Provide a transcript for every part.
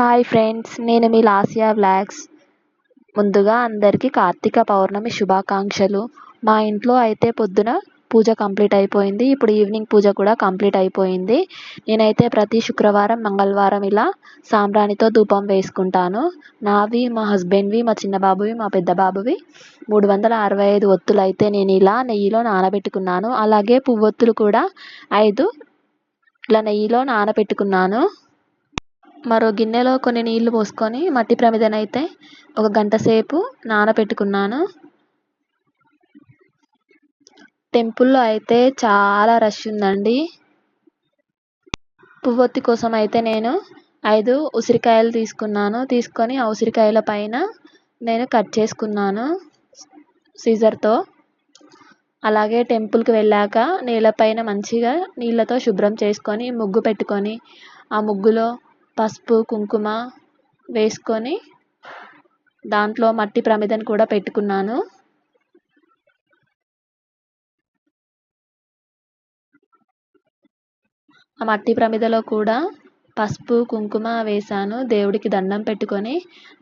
Hi friends నేను మీ లాసియా vlogs ముందుగా అందరికీ కార్తీక పౌర్ణమి శుభాకాంక్షలు. మా ఇంట్లో అయితే పొద్దున పూజ కంప్లీట్ అయిపోయింది. ఇప్పుడు ఈవినింగ్ పూజ కూడా కంప్లీట్ అయిపోయింది. నేనైతే ప్రతి శుక్రవారం మంగళవారం ఇలా సాంబ్రాణితో ధూపం వేసుకుంటాను. నావి మా హస్బెండ్వి మా చిన్న బాబువి మా పెద్ద బాబువి మూడు వందల అరవై ఐదు ఒత్తులు అయితే నేను ఇలా నెయ్యిలో నానబెట్టుకున్నాను. అలాగే పువ్వొత్తులు కూడా ఐదు ఇలా నెయ్యిలో నానబెట్టుకున్నాను. మరో గిన్నెలో కొన్ని నీళ్ళు పోసుకొని మట్టి ప్రమిదనైతే ఒక గంట సేపు నానబెట్టుకున్నాను. టెంపుల్లో అయితే చాలా రష్ ఉందండి. పువ్వొత్తి కోసం అయితే నేను ఐదు ఉసిరికాయలు తీసుకున్నాను. తీసుకొని ఆ ఉసిరికాయల పైన నేను కట్ చేసుకున్నాను సీజర్తో. అలాగే టెంపుల్కి వెళ్ళాక నేలపైన మంచిగా నీళ్ళతో శుభ్రం చేసుకొని ముగ్గు పెట్టుకొని ఆ ముగ్గులో పసుపు కుంకుమ వేసుకొని దాంట్లో మట్టి ప్రమిదను కూడా పెట్టుకున్నాను. ఆ మట్టి ప్రమిదలో కూడా పసుపు కుంకుమ వేశాను. దేవుడికి దండం పెట్టుకొని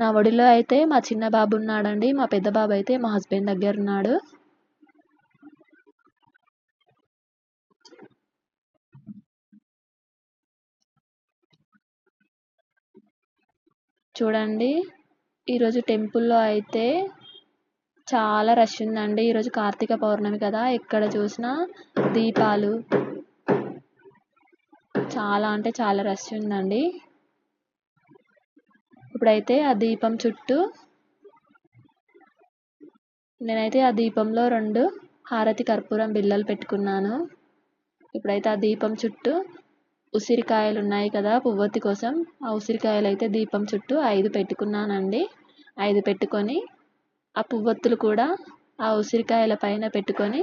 నా ఒడిలో అయితే మా చిన్న బాబు ఉన్నాడండి మా పెద్ద బాబు అయితే మా హస్బెండ్ దగ్గర ఉన్నాడు. చూడండి. ఈరోజు టెంపుల్లో అయితే చాలా రష్ ఉందండి. ఈరోజు కార్తీక పౌర్ణమి కదా. ఎక్కడ చూసినా దీపాలు. చాలా అంటే చాలా రష్ ఉందండి. ఇప్పుడైతే ఆ దీపం చుట్టూ నేనైతే ఆ దీపంలో రెండు హారతి కర్పూరం బిళ్ళలు పెట్టుకున్నాను. ఇప్పుడైతే ఆ దీపం చుట్టూ ఉసిరికాయలు ఉన్నాయి కదా పువ్వొత్తి కోసం. ఆ ఉసిరికాయలు అయితే దీపం చుట్టూ ఐదు పెట్టుకున్నానండి. ఐదు పెట్టుకొని ఆ పువ్వొత్తులు కూడా ఆ ఉసిరికాయల పైన పెట్టుకొని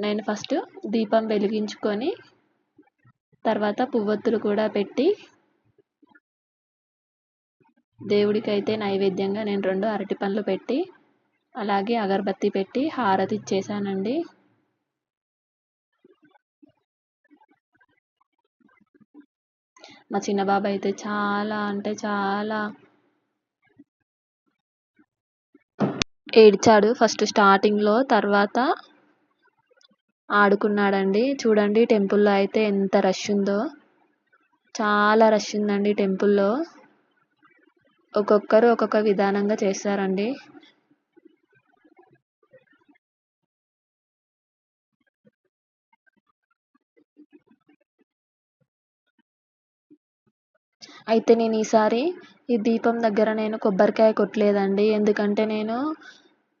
నేను ఫస్ట్ దీపం వెలిగించుకొని తర్వాత పువ్వొత్తులు కూడా పెట్టి దేవుడికైతే నైవేద్యంగా నేను రెండు అరటి పండ్లు పెట్టి అలాగే అగరబత్తి పెట్టి హారతి ఇచ్చేసానండి మా చిన్న బాబు అయితే చాలా అంటే చాలా ఏడ్చాడు ఫస్ట్ స్టార్టింగ్లో తర్వాత ఆడుకున్నాడండి. చూడండి టెంపుల్లో అయితే ఎంత రష్ ఉందో. చాలా రష్ ఉందండి టెంపుల్లో. ఒక్కొక్కరు ఒక్కొక్క విధానంగా చేస్తారండి. అయితే నేను ఈసారి ఈ దీపం దగ్గర నేను కొబ్బరికాయ కొట్టలేదండి. ఎందుకంటే నేను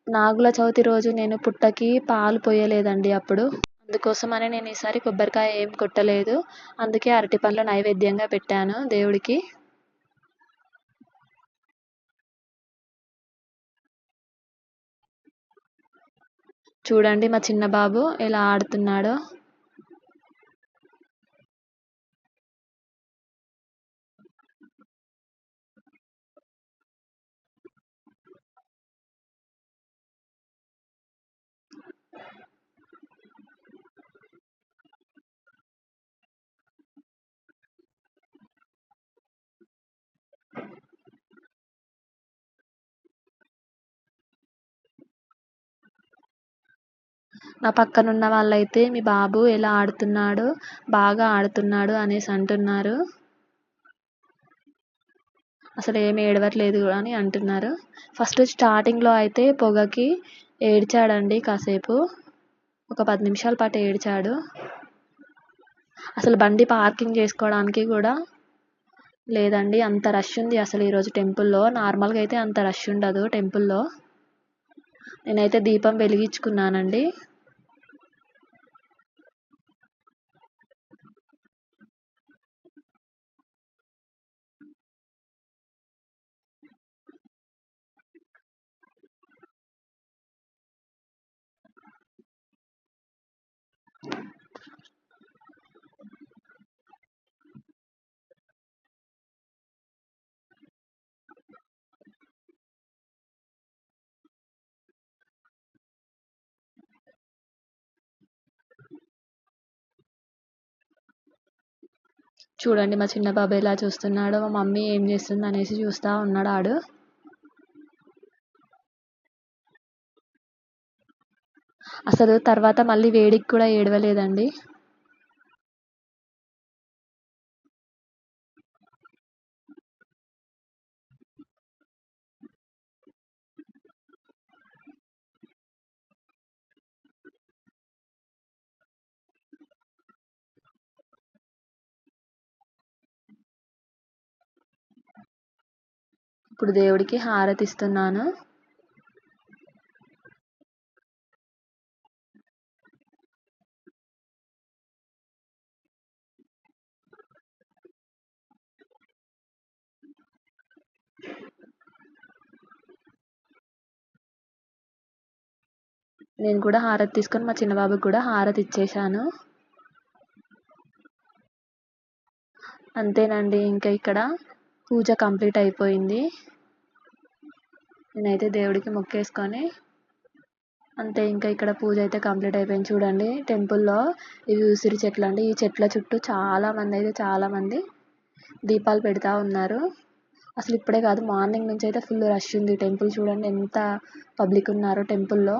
నాగుల చవితి రోజు నేను పుట్టకి పాలు పోయలేదండి అప్పుడు. అందుకోసమని నేను ఈసారి కొబ్బరికాయ ఏం కొట్టలేదు. అందుకే అరటి పండ్లు నైవేద్యంగా పెట్టాను దేవుడికి. చూడండి మా చిన్న బాబు ఎలా ఆడుతున్నాడో. నా పక్కనున్న వాళ్ళైతే మీ బాబు ఎలా ఆడుతున్నాడో? బాగా ఆడుతున్నాడు అనేసి అంటున్నారు. అసలు ఏమి ఏడవట్లేదు అని అంటున్నారు. ఫస్ట్ స్టార్టింగ్లో అయితే పొగకి ఏడ్చాడండి కాసేపు. ఒక పది నిమిషాల పాటు ఏడ్చాడు. అసలు బండి పార్కింగ్ చేసుకోవడానికి కూడా లేదండి. అంత రష్ ఉంది అసలు ఈరోజు టెంపుల్లో. నార్మల్గా అయితే అంత రష్ ఉండదు టెంపుల్లో. నేనైతే దీపం వెలిగించుకున్నానండి. చూడండి మా చిన్న బాబు ఎలా చూస్తున్నాడో మా మమ్మీ ఏం చేస్తుంది అనేసి చూస్తూ ఉన్నాడు ఆడు. అసలు తర్వాత మళ్ళీ వేడికి కూడా ఏడవలేదండి. ఇప్పుడు దేవుడికి హారతి ఇస్తున్నాను నేను కూడా హారతి తీసుకొని మా చిన్న బాబుకి కూడా హారతి ఇచ్చేసాను అంతేనండి ఇంకా ఇక్కడ పూజ కంప్లీట్ అయిపోయింది. నేనైతే దేవుడికి మొక్కేసుకొని అంతే ఇంకా ఇక్కడ పూజ అయితే కంప్లీట్ అయిపోయింది. చూడండి టెంపుల్లో ఇవి ఉసిరి చెట్లు అండి. ఈ చెట్ల చుట్టూ చాలా మంది అయితే చాలా మంది దీపాలు పెడతా ఉన్నారు. అసలు ఇప్పుడే కాదు మార్నింగ్ నుంచి అయితే ఫుల్ రష్ ఉంది టెంపుల్ చూడండి. ఎంత పబ్లిక్ ఉన్నారో టెంపుల్లో.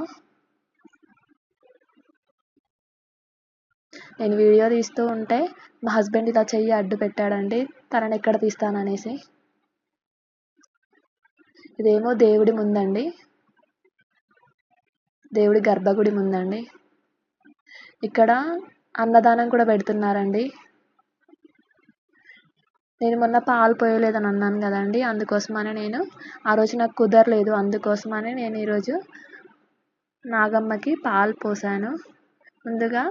నేను వీడియో తీస్తూ ఉంటే మా హస్బెండ్ ఇలా చెయ్యి అడ్డు పెట్టాడండి. తనని ఎక్కడ తీస్తాననేసి. ఇదేమో దేవుడి ముందండి. దేవుడి గర్భగుడి ముందండి. ఇక్కడ అన్నదానం కూడా పెడుతున్నారండి. నేను మొన్న పాలు పోయలేదని అన్నాను కదండి అందుకోసమనే నేను ఆ రోజు నాకు కుదరలేదు అందుకోసమనే నేను ఈరోజు నాగమ్మకి పాలు పోసాను. ముందుగా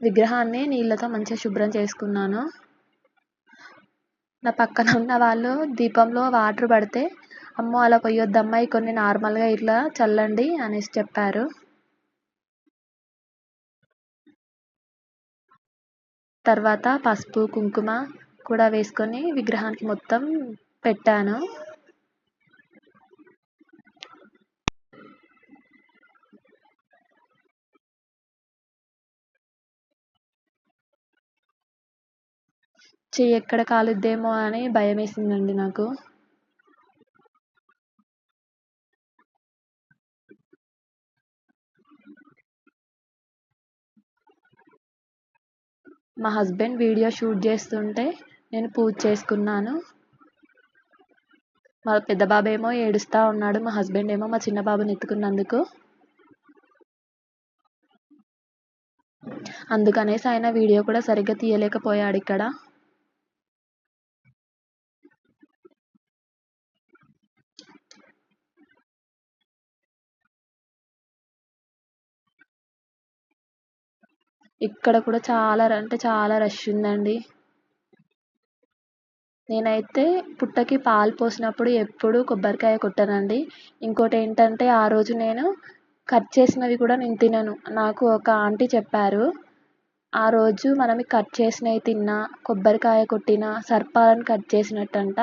విగ్రహాన్ని నీళ్ళతో మంచిగా శుభ్రం చేసుకున్నాను. నా పక్కన ఉన్న వాళ్ళు దీపంలో వాటర్ పడితే అమ్మో అలా పొయ్యొద్దమ్మా కొన్ని నార్మల్గా ఇట్లా చల్లండి అనేసి చెప్పారు. తర్వాత పసుపు కుంకుమ కూడా వేసుకొని విగ్రహానికి మొత్తం పెట్టాను. చెయ్యి ఎక్కడ కాలుద్దేమో అని భయం వేసిందండి నాకు. మా హస్బెండ్ వీడియో షూట్ చేస్తుంటే నేను పూజ చేసుకున్నాను. మా పెద్ద బాబు ఏమో ఏడుస్తూ ఉన్నాడు మా హస్బెండ్ ఏమో మా చిన్న బాబుని ఎత్తుకున్నందుకు. అందుకనేసి ఆయన వీడియో కూడా సరిగ్గా తీయలేకపోయాడు ఇక్కడ. ఇక్కడ కూడా చాలా అంటే చాలా రష్ ఉందండి. నేనైతే పుట్టకి పాలు పోసినప్పుడు ఎప్పుడు కొబ్బరికాయ కొట్టనండి. ఇంకోటి ఏంటంటే ఆ రోజు నేను కట్ చేసినవి కూడా నేను తినను. నాకు ఒక ఆంటీ చెప్పారు ఆ రోజు మనం కట్ చేసినవి తిన్నా కొబ్బరికాయ కొట్టిన సర్పాలను కట్ చేసినట్టంట.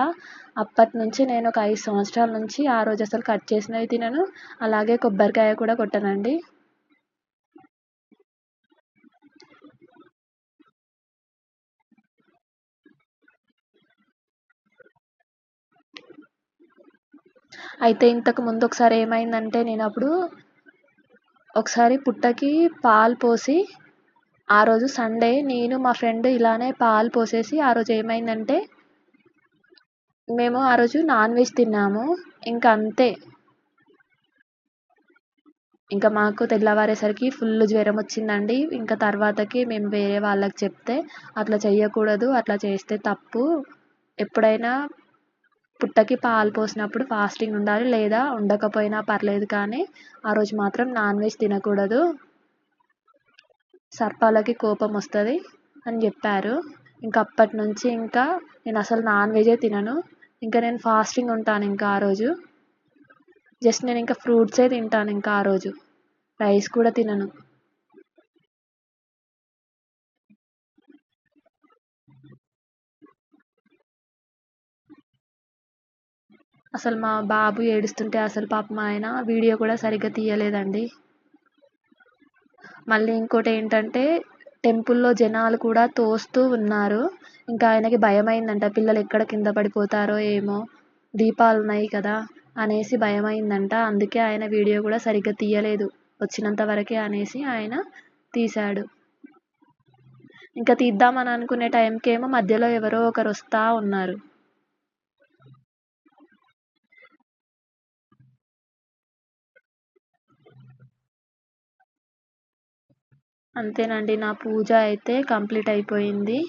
అప్పటి నుంచి నేను ఒక ఐదు సంవత్సరాల నుంచి ఆ రోజు అసలు కట్ చేసినవి తినను. అలాగే కొబ్బరికాయ కూడా కొట్టనండి. అయితే ఇంతకు ముందు ఒకసారి ఏమైందంటే నేను అప్పుడు ఒకసారి పుట్టకి పాలు పోసి ఆ రోజు సండే నేను మా ఫ్రెండ్ ఇలానే పాలు పోసేసి ఆ రోజు ఏమైందంటే మేము ఆ రోజు నాన్ వెజ్ తిన్నాము. ఇంకా అంతే. ఇంకా మాకు తెల్లవారేసరికి ఫుల్ జ్వరం వచ్చిందండి. ఇంకా తర్వాతకి మేము వేరే వాళ్ళకి చెప్తే అట్లా చెయ్యకూడదు అట్లా చేస్తే తప్పు. ఎప్పుడైనా పుట్టకి పాలు పోసినప్పుడు ఫాస్టింగ్ ఉండాలి లేదా ఉండకపోయినా పర్లేదు కానీ ఆ రోజు మాత్రం నాన్ వెజ్ తినకూడదు. సర్పాలకి కోపం వస్తుంది అని చెప్పారు. ఇంకా అప్పటి నుంచి ఇంకా నేను అసలు నాన్ వెజే తినను. ఇంకా నేను ఫాస్టింగ్ ఉంటాను ఇంకా ఆ రోజు. జస్ట్ నేను ఇంకా ఫ్రూట్సే తింటాను ఇంకా ఆ రోజు. రైస్ కూడా తినను. అసలు మా బాబు ఏడుస్తుంటే అసలు పాపం ఆయన వీడియో కూడా సరిగ్గా తీయలేదండి. మళ్ళీ ఇంకోటి ఏంటంటే టెంపుల్లో జనాలు కూడా తోస్తూ ఉన్నారు. ఇంకా ఆయనకి భయమైందంట పిల్లలు ఎక్కడ కింద పడిపోతారో ఏమో దీపాలు ఉన్నాయి కదా అనేసి భయమైందంట. అందుకే ఆయన వీడియో కూడా సరిగ్గా తీయలేదు. వచ్చినంత వరకే అనేసి ఆయన తీశాడు. ఇంకా తీద్దామని అనుకునే టైంకి ఏమో మధ్యలో ఎవరో ఒకరు వస్తూ ఉన్నారు. అంతేనండి. నా పూజ అయితే కంప్లీట్ అయిపోయింది.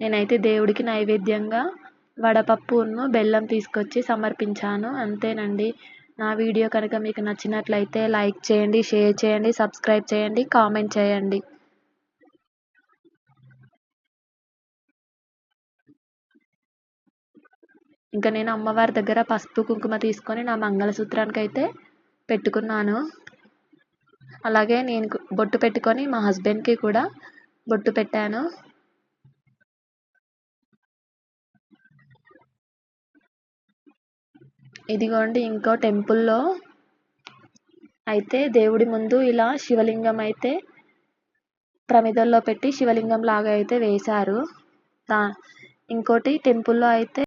నేనైతే దేవుడికి నైవేద్యంగా వడపప్పును బెల్లం తీసుకొచ్చి సమర్పించాను. అంతేనండి. నా వీడియో కనుక మీకు నచ్చినట్లయితే లైక్ చేయండి షేర్ చేయండి సబ్స్క్రైబ్ చేయండి కామెంట్ చేయండి. ఇంకా నేను అమ్మవారి దగ్గర పసుపు కుంకుమ తీసుకొని నా మంగళసూత్రానికి అయితే పెట్టుకున్నాను. అలాగే నేను బొట్టు పెట్టుకొని మా హస్బెండ్కి కూడా బొట్టు పెట్టాను. ఇదిగోండి ఇంకో టెంపుల్లో అయితే దేవుడి ముందు ఇలా శివలింగం అయితే ప్రమిదల్లో పెట్టి శివలింగం లాగా అయితే వేశారు. దా ఇంకోటి టెంపుల్లో అయితే